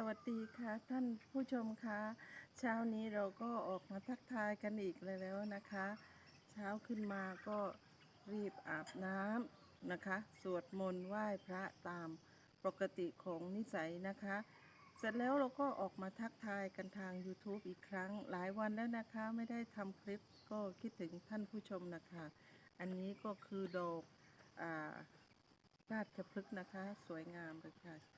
สวัสดีค่ะท่านผู้ชมคะเช้านี้เราก็ออกมาทักทายกันอีกแล้วนะคะ เช้าขึ้นมาก็รีบอาบน้ำนะคะ สวดมนต์ไหว้พระตามปกติของนิสัยนะคะ เสร็จแล้วเราก็ออกมาทักทายกันทาง YouTube อีกครั้งหลายวันแล้วนะคะ ไม่ได้ทำคลิปก็คิดถึงท่านผู้ชมนะคะ อันนี้ก็คือดอกอาราชพฤกษ์นะคะ สวยงามเลยค่ะ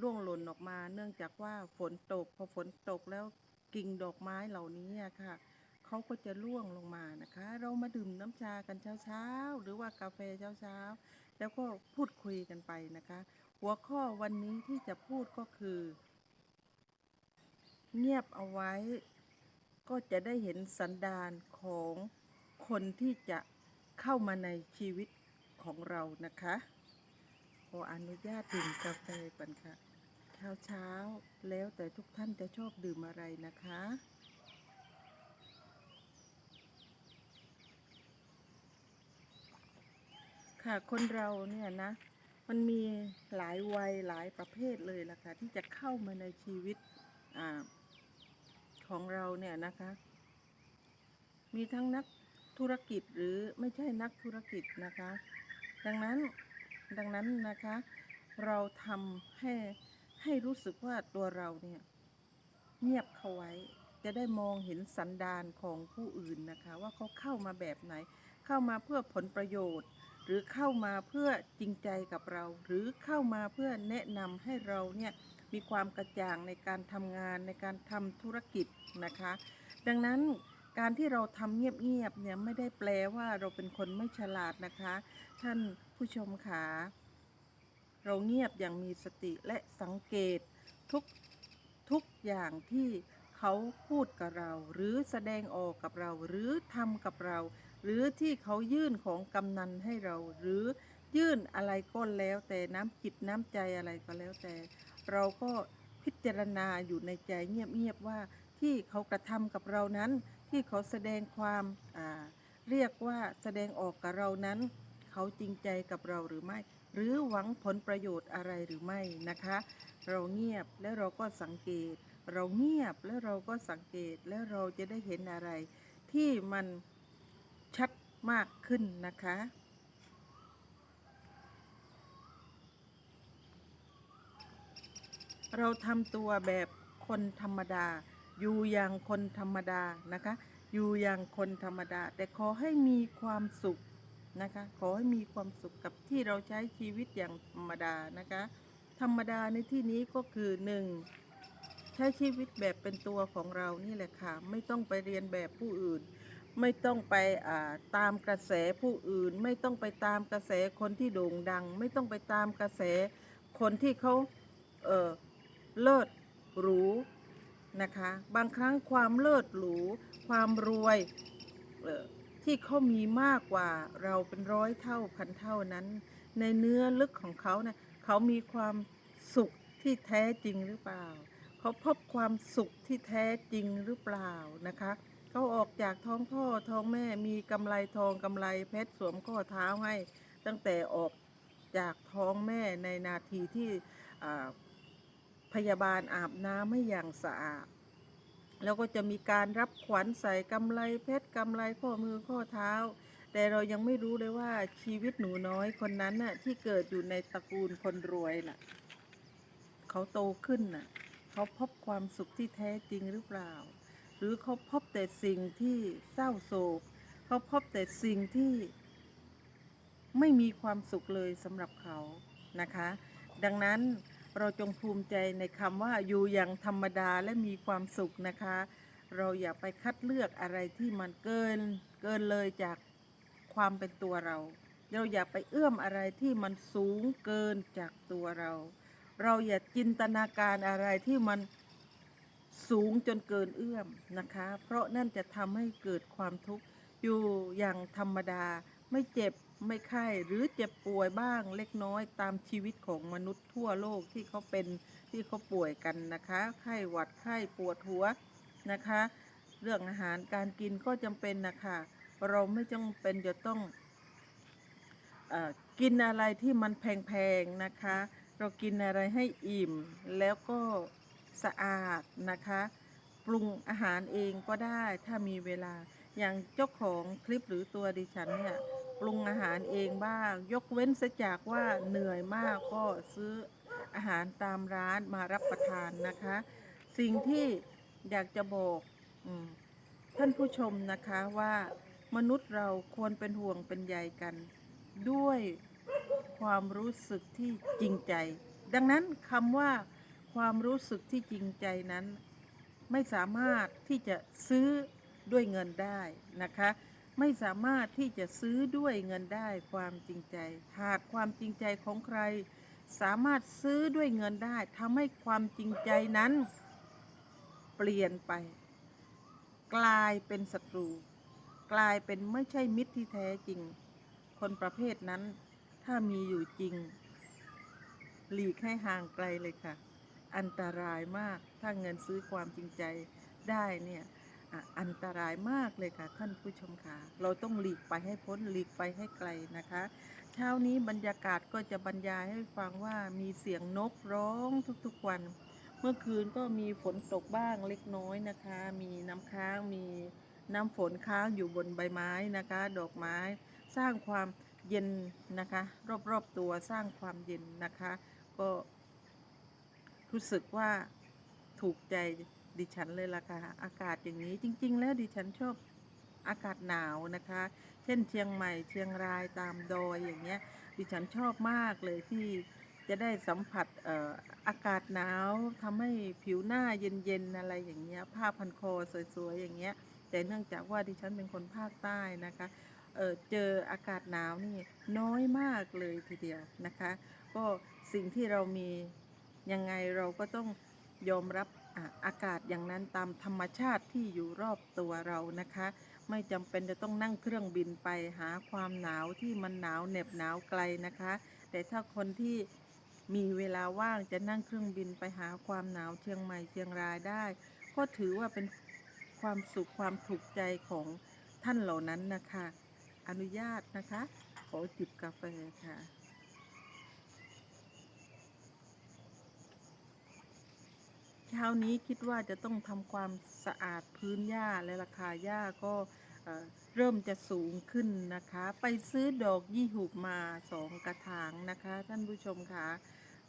ร่วงหล่นออกมา เนื่องจากว่าฝนตก พอฝนตกแล้วกิ่งดอกไม้เหล่านี้ค่ะเขาก็จะร่วงลงมานะคะ เรามาดื่มน้ำชากันเช้าๆ หรือว่ากาแฟเช้าๆ แล้วก็พูดคุยกันไปนะคะ หัวข้อวันนี้ที่จะพูดก็คือ เงียบเอาไว้ ก็จะได้เห็นสันดานของคนที่จะเข้ามาในชีวิตของเรานะคะ ออนุญาตดื่มกาแฟก่อนค่ะเช้าเช้าแล้วแต่ทุกท่านจะชอบดื่มอะไรนะคะ ค่ะคนเราเนี่ยนะ มันมีหลายวัยหลายประเภทเลยล่ะค่ะที่จะเข้ามาในชีวิตอของเราเนี่ยนะคะ มีทั้งนักธุรกิจหรือไม่ใช่นักธุรกิจนะคะ ดังนั้น ดังนั้นนะคะ เราทำให้ให้รู้สึกว่าตัวเราเนี่ยเงียบเข้าไว้ จะได้มองเห็นสันดานของผู้อื่นนะคะ ว่าเขาเข้ามาแบบไหน เข้ามาเพื่อผลประโยชน์ หรือเข้ามาเพื่อจริงใจกับเรา หรือเข้ามาเพื่อแนะนำให้เราเนี่ยมีความกระจ่างในการทำงานในการทำธุรกิจนะคะ ดังนั้นการที่เราทำเงียบๆเนี่ยไม่ได้แปลว่าเราเป็นคนไม่ฉลาดนะคะ ท่าน ผู้ชมขาเราเงียบอย่างมีสติและสังเกตทุกทุกอย่างที่เขาพูดกับเรา หรือแสดงออกกับเรา หรือทำกับเรา หรือที่เขายื่นของกำนันให้เรา หรือยื่นอะไรก็แล้วแต่น้ำจิตน้ำใจอะไรก็แล้วแต่ เราก็พิจารณาอยู่ในใจเงียบๆว่าที่เขากระทำกับเรานั้น ที่เขาแสดงความเรียกว่าแสดงออกกับเรานั้น เขาจริงใจกับเราหรือไม่ หรือหวังผลประโยชน์อะไรหรือไม่นะคะ เราเงียบแล้วเราก็สังเกต เราเงียบแล้วเราก็สังเกตแล้วเราจะได้เห็นอะไร ที่มันชัดมากขึ้นนะคะเราทำตัวแบบคนธรรมดา อยู่อย่างคนธรรมดานะคะ อยู่อย่างคนธรรมดา แต่ขอให้มีความสุข นะคะ ขอให้มีความสุขกับที่เราใช้ชีวิตอย่างธรรมดานะคะ ธรรมดาในที่นี้ก็คือหนึ่งใช้ชีวิตแบบเป็นตัวของเรานี่แหละค่ะ ไม่ต้องไปเรียนแบบผู้อื่น ไม่ต้องไปาตามกระแสผู้อื่น ไม่ต้องไปตามกระแสคนที่โด่งดัง ไม่ต้องไปตามกระแสคนที่เขาเเลิศหรูนะคะ บางครั้งความเลิศหรู ความรวยเที่เขามีมากกว่าเราเป็นร้อยเท่าพันเท่านั้น ในเนื้อลึกของเขาเนี่ยเขามีความสุขที่แท้จริงหรือเปล่า เขาพบความสุขที่แท้จริงหรือเปล่านะคะเขาออกจากท้องพ่อท้องแม่มีกำไรทองกำไรเพชรสวมข้อเท้าให้ ตั้งแต่ออกจากท้องแม่ในนาทีที่พยาบาลอาบน้ำให้อย่างสะอาด แล้วก็จะมีการรับขวัญใส่กำไรเพชรกำไรข้อมือข้อเท้า แต่เรายังไม่รู้เลยว่าชีวิตหนูน้อยคนนั้นน่ะที่เกิดอยู่ในตระกูลคนรวยน่ะเขาโตขึ้นน่ะเขาพบความสุขที่แท้จริงหรือเปล่า หรือเขาพบแต่สิ่งที่เศร้าโศกเขาพบแต่สิ่งที่ไม่มีความสุขเลยสำหรับเขานะคะ ดังนั้น เราจงภูมิใจในคำว่าอยู่อย่างธรรมดาและมีความสุขนะคะ เราอย่าไปคัดเลือกอะไรที่มันเกินเกินเลยจากความเป็นตัวเรา เราอย่าไปเอื้อมอะไรที่มันสูงเกินจากตัวเรา เราอย่าจินตนาการอะไรที่มันสูงจนเกินเอื้อมนะคะ เพราะนั่นจะทำให้เกิดความทุกข์อยู่อย่างธรรมดา ไม่เจ็บไม่ไข้หรือเจ็บป่วยบ้างเล็กน้อยตามชีวิตของมนุษย์ทั่วโลกที่เขาเป็นที่เขาป่วยกันนะคะไข้หวัดไข้ปวดหัวนะคะ เรื่องอาหารการกินก็จำเป็นนะคะเราไม่จำเป็นจะต้องอกินอะไรที่มันแพงๆนะคะ เรากินอะไรให้อิ่มแล้วก็สะอาดนะคะ ปรุงอาหารเองก็ได้ถ้ามีเวลาอย่างเจ้าของคลิปหรือตัวดิฉันเนี่ย ปรุงอาหารเองบ้าง ยกเว้นซะจากว่าเหนื่อยมากก็ซื้ออาหารตามร้านมารับประทานนะคะ สิ่งที่อยากจะบอกอท่านผู้ชมนะคะว่ามนุษย์เราควรเป็นห่วงเป็นใยกัน ด้วยความรู้สึกที่จริงใจ ดังนั้นคำว่าความรู้สึกที่จริงใจนั้น ไม่สามารถที่จะซื้อด้วยเงินได้นะคะ ไม่สามารถที่จะซื้อด้วยเงินได้ความจริงใจ หากความจริงใจของใคร สามารถซื้อด้วยเงินได้ทำให้ความจริงใจนั้น เปลี่ยนไป กลายเป็นศัตรู กลายเป็นไม่ใช่มิตรที่แท้จริง คนประเภทนั้นถ้ามีอยู่จริง หลีกให้ห่างไกลเลยค่ะ อันตรายมากถ้าเงินซื้อความจริงใจได้เนี่ย อันตรายมากเลยค่ะท่านผู้ชมค่ะ เราต้องหลีกไปให้พ้นหลีกไปให้ไกลนะคะ เช้านี้บรรยากาศก็จะบรรยายให้ฟังว่ามีเสียงนกร้องทุกๆวัน เมื่อคืนก็มีฝนตกบ้างเล็กน้อยนะคะ มีน้ำค้างมีน้ำฝนค้างอยู่บนใบไม้นะคะ ดอกไม้สร้างความเย็นนะคะ รอบๆตัวสร้างความเย็นนะคะ ก็รู้สึกว่าถูกใจ ดิฉันเลยล่ะค่ะ อากาศอย่างนี้จริง ๆ แล้วดิฉันชอบอากาศหนาวนะคะ เช่นเชียงใหม่เชียงรายตามดอยอย่างเงี้ย ดิฉันชอบมากเลยที่จะได้สัมผัสเอ่ออากาศหนาวทำให้ผิวหน้าเย็นๆอะไรอย่างเงี้ย ผ้าพันคอสวยๆอย่างเงี้ย แต่เนื่องจากว่าดิฉันเป็นคนภาคใต้นะคะเออเจออากาศหนาวนี่น้อยมากเลยทีเดียวนะคะ ก็สิ่งที่เรามียังไงเราก็ต้องยอมรับ อากาศอย่างนั้นตามธรรมชาติที่อยู่รอบตัวเรานะคะ ไม่จำเป็นจะต้องนั่งเครื่องบินไปหาความหนาวที่มันหนาวเหน็บหนาวไกลนะคะ แต่ถ้าคนที่มีเวลาว่างจะนั่งเครื่องบินไปหาความหนาวเชียงใหม่เชียงรายได้ ก็ถือว่าเป็นความสุขความถูกใจของท่านเหล่านั้นนะคะ อนุญาตนะคะขอจิบกาแฟค่ะ เช้านี้คิดว่าจะต้องทำความสะอาดพื้นหญ้าและราคาหญ้าก็เริ่มจะสูงขึ้นนะคะ ไปซื้อดอกยี่หุบมาสองกระถางนะคะ ท่านผู้ชมคะ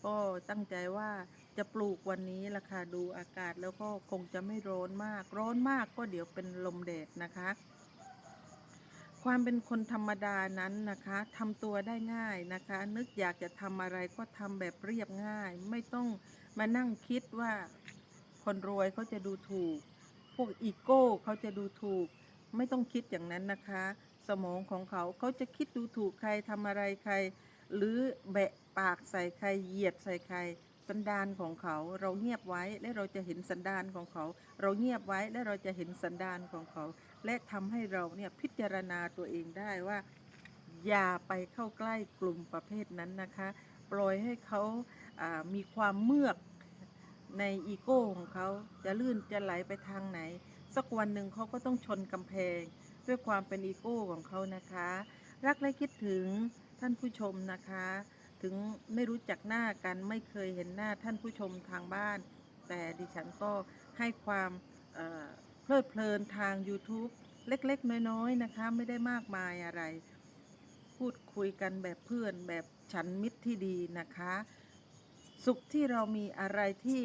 ก็ตั้งใจว่าจะปลูกวันนี้ราคาดูอากาศแล้วก็คงจะไม่ร้อนมาก ร้อนมากก็เดี๋ยวเป็นลมแดดนะคะ ความเป็นคนธรรมดานั้นนะคะทำตัวได้ง่ายนะคะ นึกอยากจะทำอะไรก็ทำแบบเรียบง่าย ไม่ต้องมานั่งคิดว่า คนรวยเขาจะดูถูก พวกอีโก้เขาจะดูถูก ไม่ต้องคิดอย่างนั้นนะคะ สมองของเขาเขาจะคิดดูถูกใครทำอะไรใคร หรือแบะปากใส่ใครเหยียดใส่ใครสันดานของเขาเราเงียบไว้และเราจะเห็นสันดานของเขา เราเงียบไว้และเราจะเห็นสันดานของเขา และทำให้เราเนี่ยพิจารณาตัวเองได้ว่า อย่าไปเข้าใกล้กลุ่มประเภทนั้นนะคะ ปล่อยให้เขาามีความเมือก ในอีโก้ของเขาจะลื่นจะไหลไปทางไหน สักวันหนึ่งเขาก็ต้องชนกำแพง ด้วยความเป็นอีโก้ของเขานะคะ รักและคิดถึงท่านผู้ชมนะคะ ถึงไม่รู้จักหน้ากันไม่เคยเห็นหน้าท่านผู้ชมทางบ้าน แต่ดิฉันก็ให้ความเเพลิดเพลินทาง YouTube เล็กๆ น้อยๆนะคะ ไม่ได้มากมายอะไร พูดคุยกันแบบเพื่อนแบบฉันมิตรที่ดีนะคะ สุขที่เรามีอะไรที่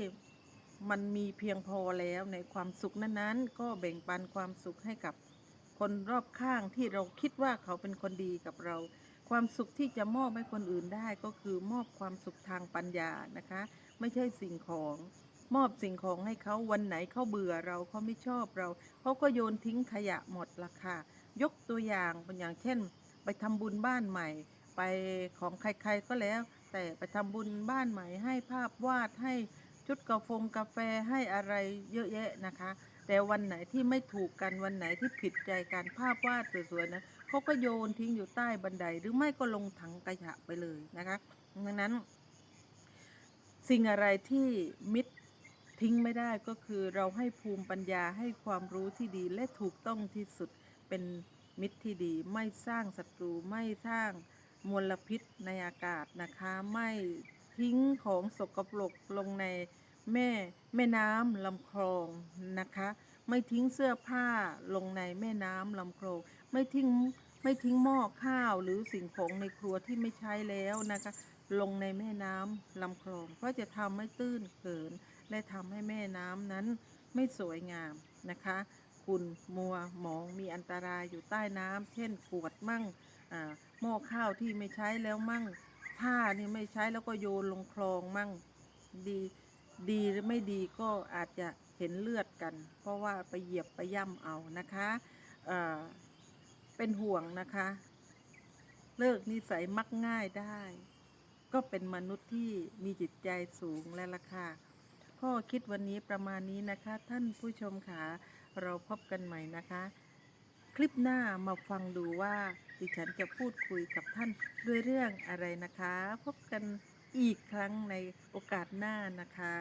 มันมีเพียงพอแล้วในความสุขนั้นๆ ก็แบ่งปันความสุขให้กับคนรอบข้างที่เราคิดว่าเขาเป็นคนดีกับเรา ความสุขที่จะมอบให้คนอื่นได้ก็คือมอบความสุขทางปัญญานะคะ ไม่ใช่สิ่งของมอบสิ่งของให้เขาวันไหนเขาเบื่อเราเขาไม่ชอบเราเขาก็โยนทิ้งขยะหมดละค่ะ ยกตัวอย่างเป็นอย่างเช่น ไปทำบุญบ้านใหม่ ไปของใครๆก็แล้ว แต่ไปทำบุญบ้านใหม่ให้ภาพวาดให้ชุดกาแฟงกาแฟให้อะไรเยอะแยะนะคะ แต่วันไหนที่ไม่ถูกกันวันไหนที่ผิดใจกันภาพวาดสวยๆนะเขาก็โยนทิ้งอยู่ใต้บันไดหรือไม่ก็ลงถังขยะไปเลยนะคะดังนั้น สิ่งอะไรที่มิตรทิ้งไม่ได้ก็คือเราให้ภูมิปัญญาให้ความรู้ที่ดีและถูกต้องที่สุดเป็นมิตรที่ดี ไม่สร้างศัตรูไม่สร้าง มลพิษในอากาศนะคะ ไม่ทิ้งของสกปรกลงในแม่แม่น้ำลำคลองนะคะ ไม่ทิ้งเสื้อผ้าลงในแม่น้ำลำคลอง ไม่ทิ้งไม่ทิ้งหม้อข้าวหรือสิ่งของในครัวที่ไม่ใช้แล้วนะคะ ลงในแม่น้ำลำคลอง เพราะจะทำให้ตื้นเขิน และทำให้แม่น้ำนั้นไม่สวยงามนะคะคุณมัวหมองมีอันตรายอยู่ใต้น้ำเช่นขวดมั่งอ่า หม้อข้าวที่ไม่ใช้แล้วมั่ง ผ้านี่ไม่ใช้แล้วก็โยนลงคลองมั่งดีดีหรือไม่ดีก็อาจจะเห็นเลือดกัน เพราะว่าไปเหยียบไปย่ำเอานะคะเเป็นห่วงนะคะ เลิกนิสัยมักง่ายได้ ก็เป็นมนุษย์ที่มีจิตใจสูงและราคาข้อคิดวันนี้ประมาณนี้นะคะ ท่านผู้ชมคะเราพบกันใหม่นะคะ คลิปหน้ามาฟังดูว่า ดิฉันจะพูดคุยกับท่านด้วยเรื่องอะไรนะคะ พบกันอีกครั้งในโอกาสหน้านะคะ